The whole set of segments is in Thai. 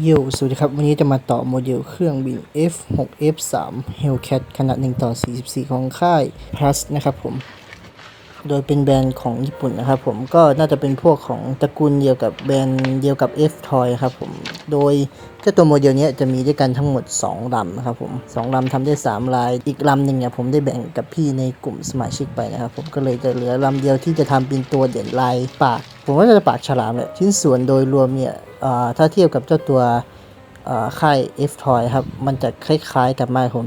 โยสวัสดีครับ วันนี้จะมาต่อโมเดลเครื่องบิน F6 F3 Hellcat ขนาด1ต่อ 44 ของค่าย Plus นะครับผม โดยเป็นแบรนด์ของญี่ปุ่นนะครับผม ก็น่าจะเป็นพวกของตระกูลเดียวกับแบรนด์เดียวกับ F Toy ครับผม โดยเจ้าตัวโมเดลนี้จะมีด้วยกันทั้งหมด 2ลำนะครับผม2ลำทำได้ 3 ลาย อีกลำหนึ่งเนี่ยผมได้แบ่งกับพี่ในกลุ่มสมาชิกไปนะครับผม ก็เลยจะเหลือลำเดียวที่จะทำเป็นตัวเด่นลายปาก ผมว่าจะปากฉลามแหละ ชิ้นส่วนโดยรวมเนี่ย ถ้าเทียบกับเจ้าตัวค่าย F Toy ครับ มันจะคล้ายๆกันมาผม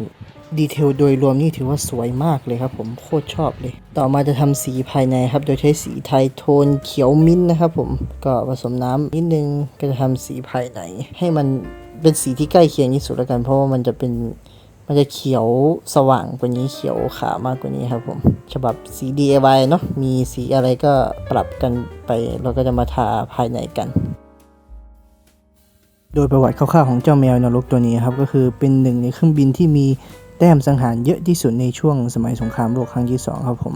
ดีเทลโดยรวมนี่ถือว่าสวยมากเลยครับผมโคตรชอบเลย ต่อมาจะทำสีภายในครับ โดยใช้สีไทยโทนเขียวมิ้นท์นะครับผมก็ผสมน้ำนิดนึงก็จะทำสีภายใน ให้มันเป็นสีที่ใกล้เคียงที่สุดแล้วกัน เพราะว่ามันจะเป็นมันจะเขียวสว่างกว่านี้เขียวขาวมากกว่านี้ครับผม ฉบับสี DIY เนาะมีสีอะไรก็ปรับกันไป เราก็จะมาทาภายในกัน โดยประวัติคร่าวๆของเจ้าแมวนรกตัวนี้ครับก็คือเป็นหนึ่งในเครื่องบินที่มีแต้มสังหารเยอะที่สุดในช่วงสมัยสงครามโลกครั้งที่สองครับผม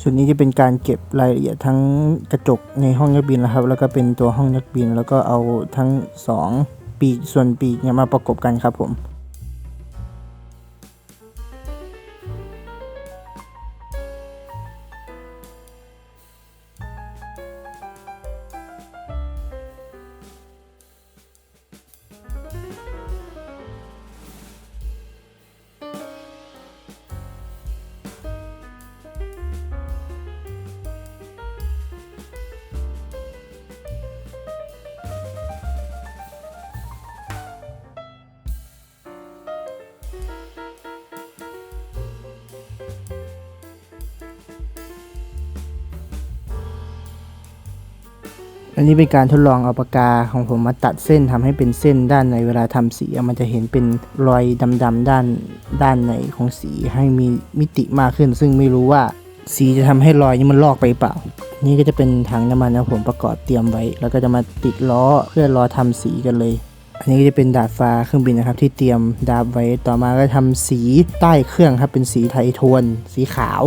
ส่วนนี้จะเป็นการเก็บรายละเอียดทั้งกระจกในห้องนักบินนะครับ แล้วก็เป็นตัวห้องนักบิน แล้วก็เอาทั้งสอง ปีกส่วนปีกเนี่ยมาประกบกันครับผม อันนี้เป็นการทดลองเอาปากกาของผมมาตัดเส้นทำให้เป็นเส้นด้านในเวลาทำสีมันจะเห็นเป็นรอยดำๆด้านด้านในของสีให้มีมิติมากขึ้น ซึ่งไม่รู้ว่าสีจะทำให้รอยนี้มันลอกไปเปล่า นี่ก็จะเป็นถังน้ำมันนะผมประกอบเตรียมไว้ แล้วก็จะมาติดล้อเพื่อรอทำสีกันเลย อันนี้ก็จะเป็นดาดฟ้าเครื่องบินนะครับ ที่เตรียมดาบไว้ต่อมาก็ทำสีใต้เครื่องครับเป็นสีไทโทน สีขาว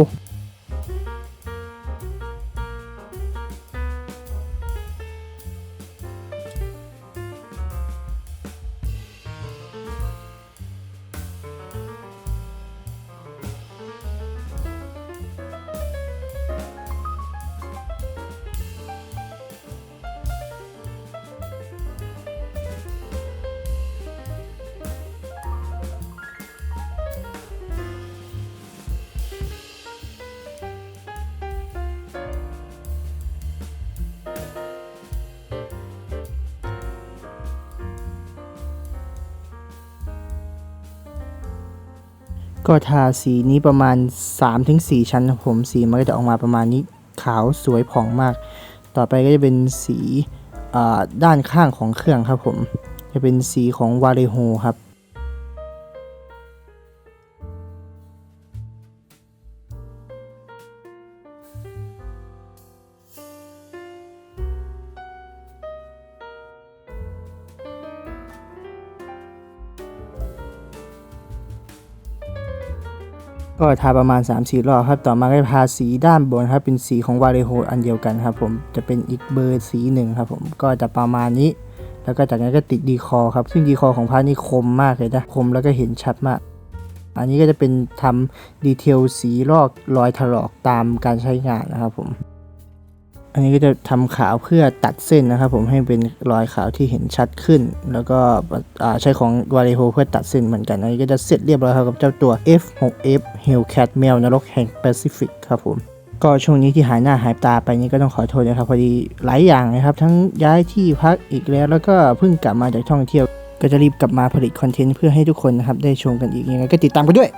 ก็ทาสีนี้ประมาณ 3-4 ชั้นครับผมสีมันก็จะออกมาประมาณนี้ขาวสวยผ่องมาก ต่อไปก็จะเป็นสีด้านข้างของเครื่องครับผม จะเป็นสีของวาเลโฮครับ ก็ทาประมาณ 3-4 รอบครับ ต่อมาก็ทาสีด้านบนครับเป็นสีของวาเลโฮอันเดียวกันครับผมจะเป็นอีกเบอร์สีหนึ่งครับผมก็จะประมาณนี้ แล้วก็จากนั้นก็ติดดีคอครับ ซึ่งดีคอของพาร์ทนี่คมมากเลยนะคมแล้วก็เห็นชัดมาก อันนี้ก็จะเป็นทำดีเทลสีลอกรอยถลอกตามการใช้งานนะครับผม อันนี้ก็จะทำขาวเพื่อตัดเส้นนะครับ ผมให้เป็นรอยขาวที่เห็นชัดขึ้น แล้วก็ใช้ของวา r ิโ o เพื่อตัดเส้นเหมือนกัน อันนี้ก็จะเสร็จเรียบร้อยครับกับเจ้าตัว F6F Hellcat แมวนรกแห่งแปซิฟิกครับผมก็ช่วงนี้ที่หายหน้าหายตาไปนี่ก็ต้องขอโทษนะครับพอดีหลายอย่างนะครับ ทั้งย้ายที่พักอีกแล้ว แล้วก็เพิ่งกลับมาจากท่องเที่ยว ก็จะรีบกลับมาผลิตคอนเทนต์เพื่อให้ทุกคนนะครับได้ชมกันอีกยังไงก็ติดตามไปด้วย